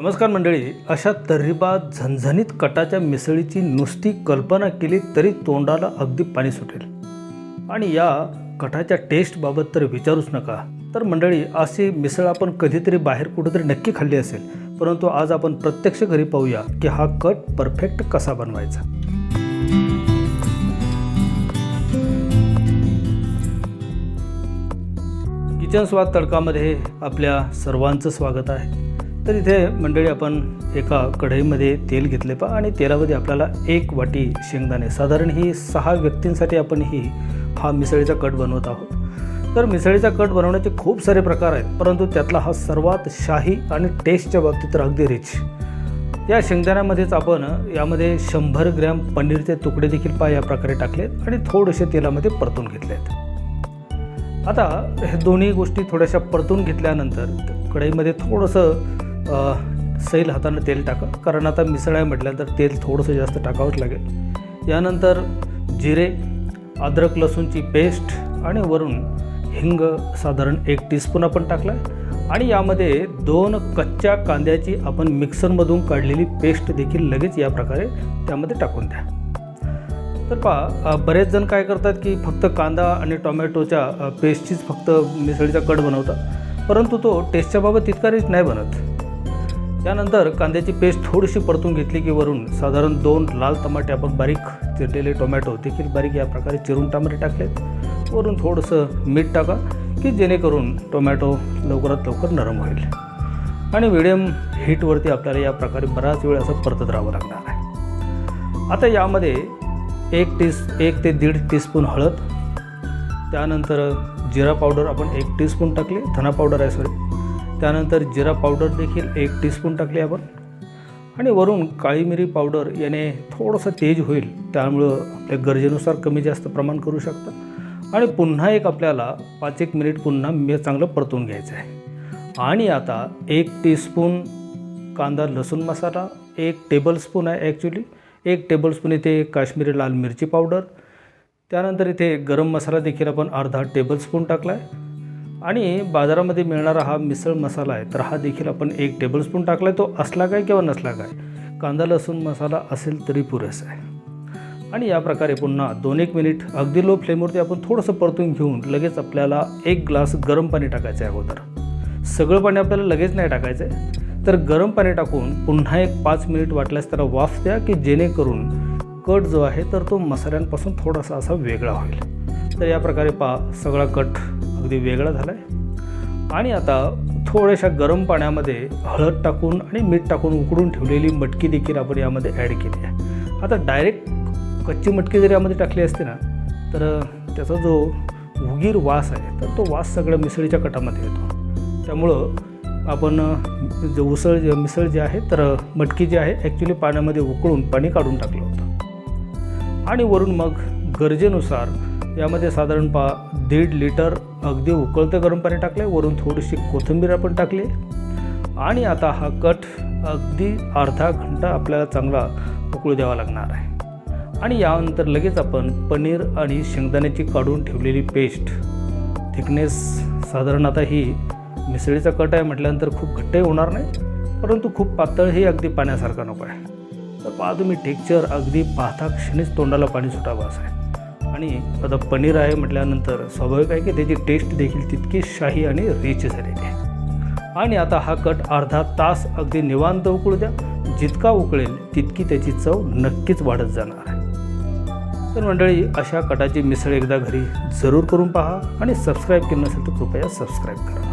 नमस्कार मंडळी. अशा तर्रीबाद झणझणीत कटाच्या मिसळीची नुसती कल्पना केली तरी तोंडाला अगदी पाणी सुटेल. आणि या कटाच्या टेस्टबाबत तर विचारूच नका. तर मंडळी अशी मिसळ आपण कधीतरी बाहेर कुठेतरी नक्की खाल्ली असेल परंतु आज आपण प्रत्यक्ष घरी पाहूया की हा कट परफेक्ट कसा बनवायचा. किचन स्वाद तडकामध्ये आपल्या सर्वांचं स्वागत आहे. तर इथे मंडळी आपण एका कढईमध्ये तेल घेतले पा आणि तेलामध्ये आपल्याला एक वाटी शेंगदाणे. साधारण ही सहा व्यक्तींसाठी आपण ही हा मिसळीचा कट बनवत आहोत. तर मिसळीचा कट बनवण्याचे खूप सारे प्रकार आहेत परंतु त्यातला हा सर्वात शाही आणि टेस्टच्या बाबतीत तर अगदी रिच या शेंगदाण्यामध्येच आपण यामध्ये शंभर ग्रॅम पनीरचे तुकडे देखील पा या प्रकारे टाकलेत आणि थोडेसे तेलामध्ये परतून घेतलेत. आता हे दोन्ही गोष्टी थोड्याशा परतून घेतल्यानंतर कढईमध्ये थोडंसं सैल हातानं तेल टाका. कारण आता मिसळ आहे म्हटल्यानंतर तेल थोडंसं जास्त टाकावंच लागेल. यानंतर जिरे अद्रक लसूणची पेस्ट आणि वरून हिंग साधारण एक टीस्पून आपण टाकला आहे आणि यामध्ये दोन कच्च्या कांद्याची आपण मिक्सरमधून काढलेली पेस्ट देखील लगेच या प्रकारे त्यामध्ये टाकून द्या. तर पहा बरेच जण काय करतात की फक्त कांदा आणि टोमॅटोच्या पेस्टचीच फक्त मिसळीचा कट बनवतात. परंतु तो टेस्टच्या बाबत तितका रिच नाही बनत. त्यानंतर कांद्याची पेस्ट थोडीशी परतून घेतली की वरून साधारण दोन लाल टमाटे आपण बारीक चिरलेले टोमॅटो देखील बारीक या प्रकारे चिरून टमाटे टाकलेत. वरून थोडंसं मीठ टाका की जेणेकरून टोमॅटो लवकरात लवकर नरम होईल. आणि मिडियम हीटवरती आपल्याला या प्रकारे बराच वेळ असं परतत राहावं लागणार आहे. आता यामध्ये एक टीस एक ते दीड टीस्पून हळद त्यानंतर जिरा पावडर आपण एक टीस्पून टाकली धना पावडर आहे सॉरी त्यानंतर जिरा पावडर देखील एक टीस्पून टाकली आपण. आणि वरून काळी मिरी पावडर याने थोडंसं तेज होईल त्यामुळं आपल्या गरजेनुसार कमी जास्त प्रमाण करू शकता. आणि पुन्हा एक आपल्याला पाच एक मिनिट पुन्हा मी चांगलं परतून घ्यायचं आहे. आणि आता एक टीस्पून कांदा लसूण मसाला एक टेबलस्पून आहे ॲक्च्युली एक टेबलस्पून इथे काश्मीरी लाल मिरची पावडर. त्यानंतर इथे गरम मसाला देखील आपण अर्धा टेबलस्पून टाकला आहे आणि बाजारामध्ये मिळणारा हा मिसळ मसाला आहे तर हा देखील आपण एक टेबलस्पून टाकला आहे तो असला काय किंवा नसला काय कांदा लसूण मसाला असेल तरी पुरेसा आहे. आणि या प्रकारे पुन्हा दोन एक मिनिट अगदी लो फ्लेमवरती आपण थोडंसं परतून घेऊन लगेच आपल्याला एक ग्लास गरम पाणी टाकायचं आहे अगोदर. सगळं पाणी आपल्याला लगेच नाही टाकायचं आहे तर गरम पाणी टाकून पुन्हा एक पाच मिनिट वाटल्यास त्याला वाफ द्या की जेणेकरून कट जो आहे तर तो मसाल्यांपासून थोडासा असा वेगळा होईल. तर या प्रकारे पा सगळा कट अगदी वेगळा झाला आहे आणि आता थोड्याशा गरम पाण्यामध्ये हळद टाकून आणि मीठ टाकून उकडून ठेवलेली मटकी देखील आपण यामध्ये ॲड केली आहे. आता डायरेक्ट कच्ची मटकी जर यामध्ये टाकली असते ना तर त्याचा जो उगीर वास आहे तर तो वास सगळ्या मिसळीच्या कटामध्ये येतो. त्यामुळं आपण जे उसळ जे मिसळ जे आहे तर मटकी जी आहे ॲक्च्युली पाण्यामध्ये उकळून पाणी काढून टाकलं होतं. आणि वरून मग गरजेनुसार यामध्ये साधारण पा दीड लिटर अगदी उकळतं गरम पाणी टाकले वरून थोडीशी कोथिंबीर आपण टाकली. आणि आता हा कट अगदी अर्धा घंटा आपल्याला चांगला उकळू द्यावा लागणार आहे. आणि यानंतर लगेच आपण पनीर आणि शेंगदाण्याची काढून ठेवलेली पेस्ट. थिकनेस साधारण आता ही मिसळीचा कट आहे म्हटल्यानंतर खूप घट्टही होणार नाही परंतु खूप पातळही अगदी पाण्यासारखा नको आहे. तर पहा तुम्ही टेक्चर अगदी पाहता क्षणीच तोंडाला पाणी सुटावं असं आहे. आणि आता पनीर आहे म्हटल्यानंतर स्वाभाविक आहे की त्याची टेस्ट देखील तितकी शाही आणि रिच झालेली आहे. आणि आता हा कट अर्धा तास अगदी निवांत उकळू द्या. जितका उकळेल तितकी त्याची चव नक्कीच वाढत जाणार आहे. तर मंडळी अशा कटाची मिसळ एकदा घरी जरूर करून पहा आणि सबस्क्राईब केलं नसेल तर कृपया सबस्क्राईब करा.